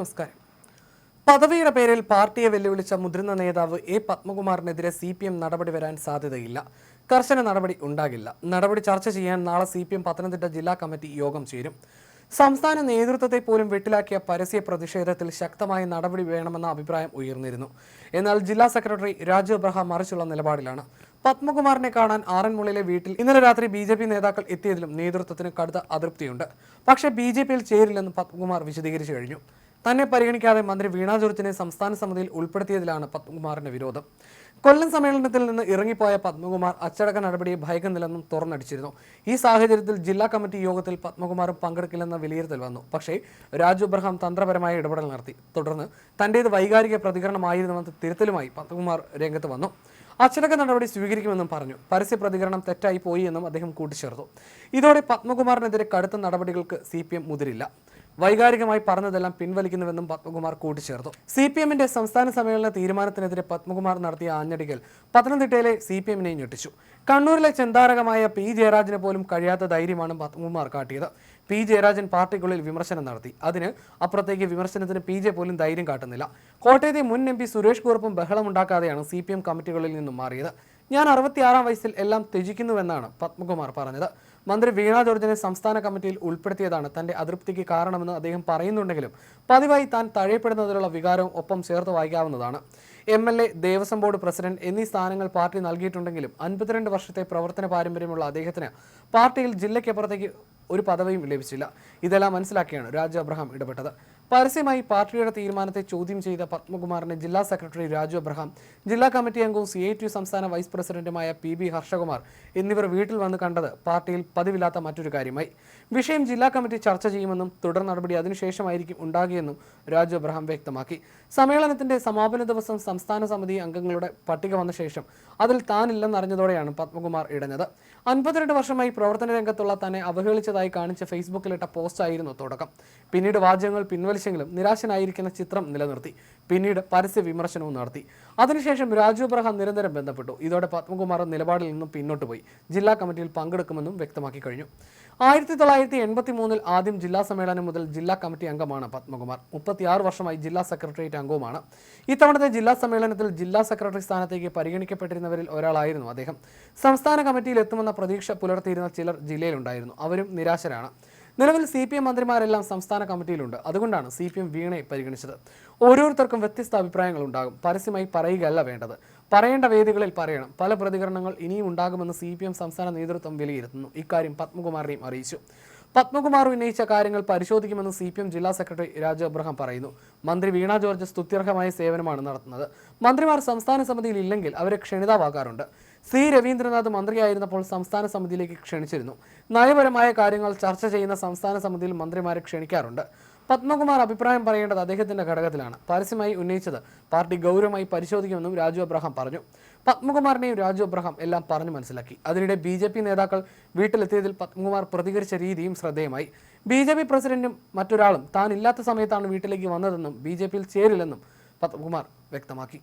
നമസ്കാരം. പദവിയുടെ പേരിൽ പാർട്ടിയെ വെല്ലുവിളിച്ച മുതിർന്ന നേതാവ് എ പത്മകുമാറിനെതിരെ സി പി എം നടപടി വരാൻ സാധ്യതയില്ല. കർശന നടപടി ഉണ്ടാകില്ല. നടപടി ചർച്ച ചെയ്യാൻ നാളെ സി പി എം പത്തനംതിട്ട ജില്ലാ കമ്മിറ്റി യോഗം ചേരും. സംസ്ഥാന നേതൃത്വത്തെ പോലും വെട്ടിലാക്കിയ പരസ്യ പ്രതിഷേധത്തിൽ ശക്തമായ നടപടി വേണമെന്ന അഭിപ്രായം ഉയർന്നിരുന്നു. എന്നാൽ ജില്ലാ സെക്രട്ടറി രാജു അബ്രഹാം മറിച്ചുള്ള നിലപാടിലാണ്. പത്മകുമാറിനെ കാണാൻ ആറന്മുളയിലെ വീട്ടിൽ ഇന്നലെ രാത്രി ബി ജെ പി നേതാക്കൾ എത്തിയതിലും നേതൃത്വത്തിന് കടുത്ത അതൃപ്തിയുണ്ട്. പക്ഷേ ബി ജെ പിയിൽ ചേരില്ലെന്ന് പത്മകുമാർ വിശദീകരിച്ചു കഴിഞ്ഞു. തന്നെ പരിഗണിക്കാതെ മന്ത്രി വീണ ജോർജിനെ സംസ്ഥാന സമിതിയിൽ ഉൾപ്പെടുത്തിയതിലാണ് പത്മകുമാറിന്റെ വിരോധം. കൊല്ലം സമ്മേളനത്തിൽ നിന്ന് ഇറങ്ങിപ്പോയ പത്മകുമാർ അച്ചടക്ക നടപടിയെ ഭയക്കുന്നില്ലെന്നും തുറന്നടിച്ചിരുന്നു. ഈ സാഹചര്യത്തിൽ ജില്ലാ കമ്മിറ്റി യോഗത്തിൽ പത്മകുമാറും പങ്കെടുക്കില്ലെന്ന വിലയിരുത്തൽ വന്നു. പക്ഷേ രാജു അബ്രഹാം തന്ത്രപരമായ ഇടപെടൽ നടത്തി. തുടർന്ന് തന്റേത് വൈകാരിക പ്രതികരണമായിരുന്നുവെന്ന് തിരുത്തലുമായി പത്മകുമാർ രംഗത്ത് വന്നു. അച്ചടക്ക നടപടി സ്വീകരിക്കുമെന്നും പറഞ്ഞു. പരസ്യ പ്രതികരണം തെറ്റായി പോയി എന്നും അദ്ദേഹം കൂട്ടിച്ചേർത്തു. ഇതോടെ പത്മകുമാറിനെതിരെ കടുത്ത നടപടികൾക്ക് സി പി എം മുതിരില്ല. വൈകാരികമായി പറഞ്ഞതെല്ലാം പിൻവലിക്കുന്നുവെന്നും പത്മകുമാർ കൂട്ടിച്ചേർത്തു. സി പി എമ്മിന്റെ സംസ്ഥാന സമ്മേളന തീരുമാനത്തിനെതിരെ പത്മകുമാർ നടത്തിയ ആഞ്ഞടികൾ പത്തനംതിട്ടയിലെ സി പി എമ്മിനെ ഞെട്ടിച്ചു. കണ്ണൂരിലെ ചെന്താരകമായ പി ജയരാജന് പോലും കഴിയാത്ത ധൈര്യമാണ് പത്മകുമാർ കാട്ടിയത്. പി ജയരാജൻ പാർട്ടിക്കുള്ളിൽ വിമർശനം നടത്തി. അതിന് അപ്പുറത്തേക്ക് വിമർശനത്തിന് പി ജെ പോലും ധൈര്യം കാട്ടുന്നില്ല. കോട്ടയത്തെ മുൻ എം പി സുരേഷ് കുറുപ്പും ബഹളമുണ്ടാക്കാതെയാണ് സി പി എം കമ്മിറ്റികളിൽ നിന്നും മാറിയത്. ഞാൻ അറുപത്തിയാറാം വയസ്സിൽ എല്ലാം ത്യജിക്കുന്നുവെന്നാണ് പത്മകുമാർ പറഞ്ഞത്. മന്ത്രി വീണ ജോർജിനെ സംസ്ഥാന കമ്മിറ്റിയിൽ ഉൾപ്പെടുത്തിയതാണ് തന്റെ അതൃപ്തിക്ക് കാരണമെന്ന് അദ്ദേഹം പറയുന്നുണ്ടെങ്കിലും പതിവായി താൻ തഴയപ്പെടുന്നതിലുള്ള വികാരവും ഒപ്പം ചേർത്ത് വായിക്കാവുന്നതാണ്. M L A Devaswom board president എന്നീ സ്ഥാനങ്ങൾ പാർട്ടി നൽകിയിട്ടുണ്ടെങ്കിലും അൻപത്തിരണ്ട് വർഷത്തെ പ്രവർത്തന പാരമ്പര്യമുള്ള അദ്ദേഹത്തിന് പാർട്ടിയിൽ ജില്ലയ്ക്കപ്പുറത്തേക്ക് ഒരു പദവിയും ലഭിച്ചില്ല. ഇതെല്ലാം മനസ്സിലാക്കിയാണ് രാജു അബ്രഹാം ഇടപെട്ടത്. പരസ്യമായി പാർട്ടിയുടെ തീരുമാനത്തെ ചോദ്യം ചെയ്ത പത്മകുമാറിനെ ജില്ലാ സെക്രട്ടറി രാജു അബ്രഹാം ജില്ലാ കമ്മിറ്റി അംഗവും സി ഐ ടി സംസ്ഥാന വൈസ് പ്രസിഡന്റുമായ പി ബി ഹർഷകുമാർ എന്നിവർ വീട്ടിൽ വന്ന് കണ്ടത് പാർട്ടിയിൽ പതിവില്ലാത്ത മറ്റൊരു കാര്യമായി. വിഷയം ജില്ലാ കമ്മിറ്റി ചർച്ച ചെയ്യുമെന്നും തുടർ നടപടി അതിനുശേഷമായിരിക്കും ഉണ്ടാകിയെന്നും രാജു അബ്രഹാം വ്യക്തമാക്കി. സമ്മേളനത്തിന്റെ സമാപന ദിവസം സംസ്ഥാന സമിതി അംഗങ്ങളുടെ പട്ടിക വന്ന ശേഷം അതിൽ താനില്ലെന്നറിഞ്ഞതോടെയാണ് പത്മകുമാർ ഇടഞ്ഞത്. അൻപത്തിരണ്ട് വർഷമായി പ്രവർത്തന രംഗത്തുള്ള തന്നെ അവഹേളിച്ചതായി കാണിച്ച ഫേസ്ബുക്കിലിട്ട പോസ്റ്റായിരുന്നു തുടക്കം. പിന്നീട് വാചകങ്ങൾ പിൻവലിച്ചെങ്കിലും നിരാശനായിരിക്കുന്ന ചിത്രം നിലനിർത്തി. പിന്നീട് പരസ്യ വിമർശനവും നടത്തി. അതിനുശേഷം രാജു അബ്രഹാം നിരന്തരം ബന്ധപ്പെട്ടു. ഇതോടെ പത്മകുമാർ നിലപാടിൽ നിന്നും പിന്നോട്ട് പോയി. ജില്ലാ കമ്മിറ്റിയിൽ പങ്കെടുക്കുമെന്നും വ്യക്തമാക്കി കഴിഞ്ഞു. ആയിരത്തി തൊള്ളായിരത്തി എൺപത്തി മൂന്നിൽ ആദ്യം ജില്ലാ സമ്മേളനം മുതൽ ജില്ലാ കമ്മിറ്റി അംഗമാണ് പത്മകുമാർ. മുപ്പത്തിയാറ് വർഷമായി ജില്ലാ സെക്രട്ടേറിയറ്റ് അംഗവുമാണ്. ഇത്തവണത്തെ ജില്ലാ സമ്മേളനത്തിൽ ജില്ലാ സെക്രട്ടറി സ്ഥാനത്തേക്ക് പരിഗണിക്കപ്പെട്ടിരുന്നവരിൽ ഒരാളായിരുന്നു അദ്ദേഹം. സംസ്ഥാന കമ്മിറ്റിയിൽ എത്തുമെന്ന പ്രതീക്ഷ പുലർത്തിയിരുന്ന ചിലർ ജില്ലയിലുണ്ടായിരുന്നു. അവരും നിരാശരാണ്. നിലവിൽ സി പി എം മന്ത്രിമാരെല്ലാം സംസ്ഥാന കമ്മിറ്റിയിലുണ്ട്. അതുകൊണ്ടാണ് സി പി എം വീണയെ പരിഗണിച്ചത്. ഓരോരുത്തർക്കും വ്യത്യസ്ത അഭിപ്രായങ്ങൾ ഉണ്ടാകും പരസ്യമായി പറയുകയല്ല വേണ്ടത്. പറയേണ്ട വേദികളിൽ പറയണം. പല പ്രതികരണങ്ങൾ ഇനിയും ഉണ്ടാകുമെന്ന് സി സംസ്ഥാന നേതൃത്വം വിലയിരുത്തുന്നു. ഇക്കാര്യം പത്മകുമാറിനെയും അറിയിച്ചു. പത്മകുമാർ ഉന്നയിച്ച കാര്യങ്ങൾ പരിശോധിക്കുമെന്ന് സി പി എം ജില്ലാ സെക്രട്ടറി രാജു അബ്രഹാം പറയുന്നു. മന്ത്രി വീണ ജോർജ് സ്തുത്യർഹമായ സേവനമാണ് നടത്തുന്നത്. മന്ത്രിമാർ സംസ്ഥാന സമിതിയിൽ ഇല്ലെങ്കിൽ അവരെ ക്ഷണിതാവാകാറുണ്ട്. സി രവീന്ദ്രനാഥ് മന്ത്രിയായിരുന്നപ്പോൾ സംസ്ഥാന സമിതിയിലേക്ക് ക്ഷണിച്ചിരുന്നു. നയപരമായ കാര്യങ്ങൾ ചർച്ച ചെയ്യുന്ന സംസ്ഥാന സമിതിയിൽ മന്ത്രിമാരെ ക്ഷണിക്കാറുണ്ട്. പത്മകുമാർ അഭിപ്രായം പറയേണ്ടത് അദ്ദേഹത്തിന്റെ ഘടകത്തിലാണ്. പരസ്യമായി ഉന്നയിച്ചത് പാർട്ടി ഗൗരവമായി പരിശോധിക്കുമെന്നും രാജു അബ്രഹാം പറഞ്ഞു. പത്മകുമാറിനെയും രാജു അബ്രഹാം എല്ലാം പറഞ്ഞു മനസ്സിലാക്കി. അതിനിടെ ബി ജെ പി നേതാക്കൾ വീട്ടിലെത്തിയതിൽ പത്മകുമാർ പ്രതികരിച്ച രീതിയും ശ്രദ്ധേയമായി. ബി ജെ പി പ്രസിഡന്റും മറ്റൊരാളും താൻ ഇല്ലാത്ത സമയത്താണ് വീട്ടിലേക്ക് വന്നതെന്നും ബി ജെ പിയിൽ ചേരില്ലെന്നും പത്മകുമാർ വ്യക്തമാക്കി.